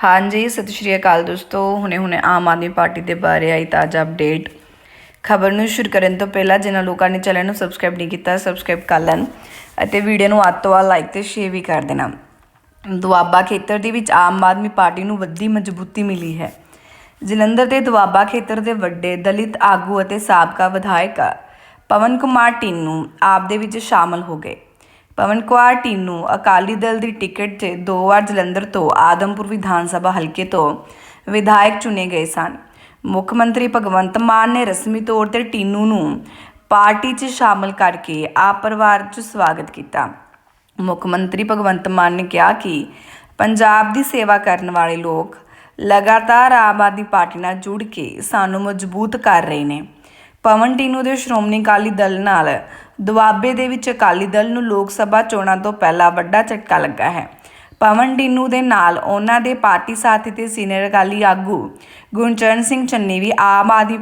ਹਾਂਜੀ, ਸਤਿ ਸ਼੍ਰੀ ਅਕਾਲ ਦੋਸਤੋ। ਹੁਣੇ ਹੁਣੇ ਆਮ ਆਦਮੀ ਪਾਰਟੀ ਦੇ ਬਾਰੇ ਆਈ ਤਾਜ਼ਾ ਅਪਡੇਟ ਖਬਰ ਨੂੰ ਸ਼ੁਰੂ ਕਰਨ ਤੋਂ ਪਹਿਲਾਂ ਜਿਨ੍ਹਾਂ ਲੋਕਾਂ ਨੇ ਚੈਨਲ ਨੂੰ ਸਬਸਕ੍ਰਾਈਬ ਨਹੀਂ ਕੀਤਾ ਸਬਸਕ੍ਰਾਈਬ ਕਰ ਲੈਣ ਅਤੇ ਵੀਡੀਓ ਨੂੰ ਅੱਧ ਤੋਂ ਵੱਧ ਲਾਈਕ ਤੇ ਸ਼ੇਅਰ ਵੀ ਕਰ ਦੇਣਾ। ਦੁਆਬਾ ਖੇਤਰ ਦੇ ਵਿੱਚ ਆਮ ਆਦਮੀ ਪਾਰਟੀ ਨੂੰ ਵੱਡੀ ਮਜ਼ਬੂਤੀ ਮਿਲੀ ਹੈ। ਜਲੰਧਰ ਦੇ ਦੁਆਬਾ ਖੇਤਰ ਦੇ ਵੱਡੇ ਦਲਿਤ ਆਗੂ ਅਤੇ ਸਾਬਕਾ ਵਿਧਾਇਕ ਪਵਨ ਕੁਮਾਰ ਟੀਨੂ ਆਪ ਦੇ ਵਿੱਚ ਸ਼ਾਮਲ ਹੋ ਗਏ। ਪਵਨ ਕੁਮਾਰ ਟੀਨੂ ਅਕਾਲੀ ਦਲ ਦੀ ਟਿਕਟ ਤੇ ਦੋ ਵਾਰ ਜਲੰਧਰ ਤੋਂ ਆਦਮਪੁਰ ਵਿਧਾਨ ਸਭਾ ਹਲਕੇ ਤੋਂ ਵਿਧਾਇਕ ਚੁਣੇ ਗਏ ਸਨ। ਮੁੱਖ ਮੰਤਰੀ ਭਗਵੰਤ ਮਾਨ ਨੇ ਰਸਮੀ ਤੌਰ ਤੇ ਟੀਨੂ ਨੂੰ ਪਾਰਟੀ 'ਚ ਸ਼ਾਮਲ ਕਰਕੇ ਆਪ ਪਰਿਵਾਰ 'ਚ ਸਵਾਗਤ ਕੀਤਾ। ਮੁੱਖ ਮੰਤਰੀ ਭਗਵੰਤ ਮਾਨ ਨੇ ਕਿਹਾ ਕਿ ਪੰਜਾਬ ਦੀ ਸੇਵਾ ਕਰਨ ਵਾਲੇ ਲੋਕ ਲਗਾਤਾਰ ਆਮ ਆਦਮੀ ਪਾਰਟੀ ਨਾਲ ਜੁੜ ਕੇ ਸਾਨੂੰ ਮਜ਼ਬੂਤ ਕਰ ਰਹੇ ਨੇ। ਪਵਨ ਟੀਨੂ ਦੇ ਸ਼੍ਰੋਮਣੀ ਅਕਾਲੀ ਦਲ ਨਾਲ। ਦੁਆਬੇ ਦੇ ਵਿੱਚ ਅਕਾਲੀ ਦਲ ਨੂੰ ਲੋਕ ਸਭਾ ਚੋਣਾਂ ਤੋਂ ਪਹਿਲਾਂ ਵੱਡਾ ਝਟਕਾ ਲੱਗਾ ਹੈ। ਪਵਨ ਟੀਨੂ ਦੇ ਨਾਲ ਉਹਨਾਂ ਦੇ ਪਾਰਟੀ ਸਾਥੀ ਤੇ ਸੀਨੀਅਰ ਅਕਾਲੀ ਆਗੂ ਗੁਰਚਰਨ ਸਿੰਘ ਚੰਨੀ ਵੀ ਆਮ ਆਦਮੀ